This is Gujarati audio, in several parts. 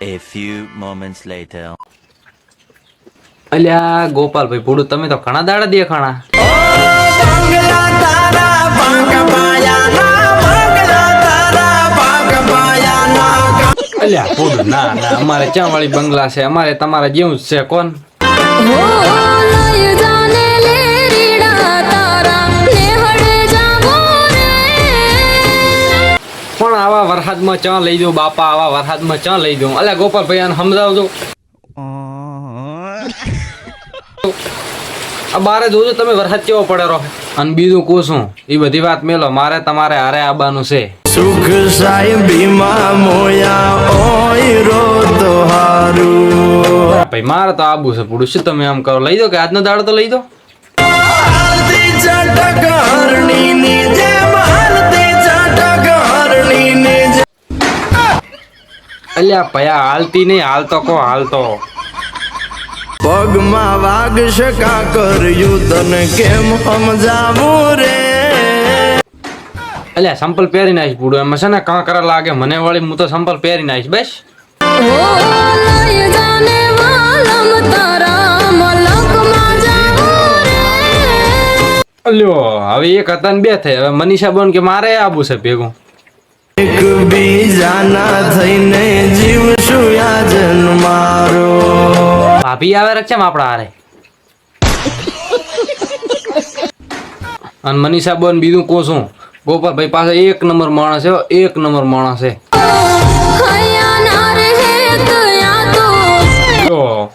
A few moments later. અલ્યા ગોપાલભાઈ પૂડું તમે તો ઘણા દાડા દેખાણા અલ્યા પૂડું ના ના અમારે ચાવાળી વાળી બંગલા છે અમારે તમારા જેવું જ છે કોણ વરસાદમાં ચા લઈ દઉં બાપા આવા વરસાદમાં ચા લઈ દઉં અલ્યા ગોપાલભાઈ આને સમજાવજો. આ બારે જોજો તમે વરસાદ કેવો પડે રહો અને બીજું કોશું એ બધી વાત મેલો મારે તમારે હારે આવવાનું છે. સુખ સાહેબીમાં મોયા ઓય રો તો હારું. ભાઈ મારે તો આબુ છે પૂડું શું તમે આમ કરો? લઈ દો કે આજનો દાડો તો લઈ દો હાલતી ચટક હરણીની અલ્યા ભયા હાલતી નહીં હાલતો કો હાલતો પગમાં વાઘ શકા કર્યું તને કેમ સમજાવું રે? અલ્યા સંપલ પહેરી નાખીશ પૂડું એમાં છે ને કાંકરા લાગે? મને વળી હું તો સંપલ પહેરી નાખીશ બસ. અલ્યો હવે એક હતા ને બે થઈ હવે મનીષા બોન કે મારે આબુ છે ભેગું? એક બીજાના થઈને જીવશું યાજન મારો. ભાભી આવે રક્ષમ આપણા હારે. અને મનીષા બોન બીજું કહું છું? ગોપાલભાઈ પાસે એક નંબર માણસ છે એક નંબર માણસ છે. હૈયા ના રે તયા તો.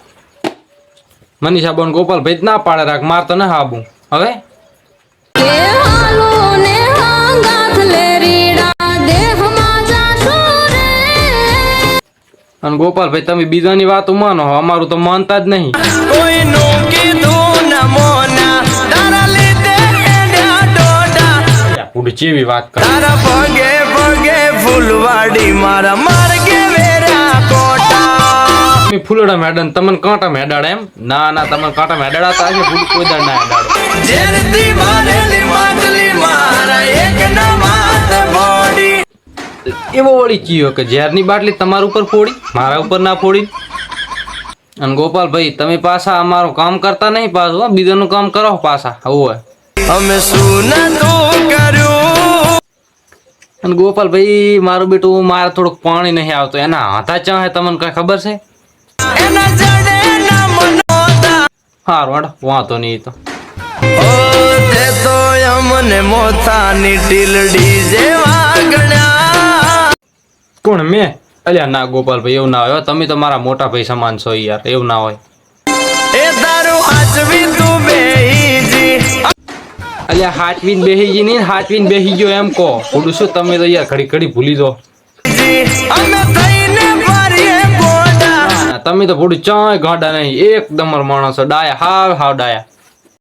મનીષા બોન ગોપાલભાઈ ના પાડે રાખ માર તને ના હવે? અને ગોપાલભાઈ તમે બીજાની વાત માનો અમારું તો માનતા જ નહીં. કોઈ કીધું ન મોના તારા લીધે એના ડોડા પૂડી ચેવી વાત કરે? તારા પગે પગે ફૂલવાડી મારા માર્ગે વેરા કોટા. મે ફૂલડા મેડન તમને કાંટા મેડાડે એમ? ના ના તમને કાંટા મેડાડા તા કે ફૂલ કોઈ દાડ ના મેડાડો જેરતી મારેલી માટલી એવો વળી કયો કે ઝેરની બાટલી તમારા ઉપર ફોડી મારા ઉપર ના ફોડી? અને ગોપાલભાઈ તમે પાછા અમારું કામ કરતા નહીં પાછું બીજાનું કામ કરો પાછા આવું હોય. અમે શું કર્યું. અને ગોપાલભાઈ મારું બેટું મારે થોડુંક પાણી નહીં આવતું. એના હાથા ચા હે તમને કઈ ખબર છે? હારું વાંધો વાંધો નહીં તો. મોથાની ટીલડી જેવા કોણ મેં? અલ્યા ના ગોપાલભાઈ એવું ના હોય. તમે તો મારા મોટા ભાઈ સમાન છો યાર એવું ના હોય. એ તારું હાચવી તું બેહીજી. અલ્યા હાચવીન બેહીજી નહીં હાચવીન બેહી ગયો એમ કહો. થોડું શું તમે તો યાર ઘડી ઘડી ભૂલી દો તમે તો ભૂડું ચાય ગાડા નહીં એકદમ માણસો ડાયા હાવ હાવ ડાયા.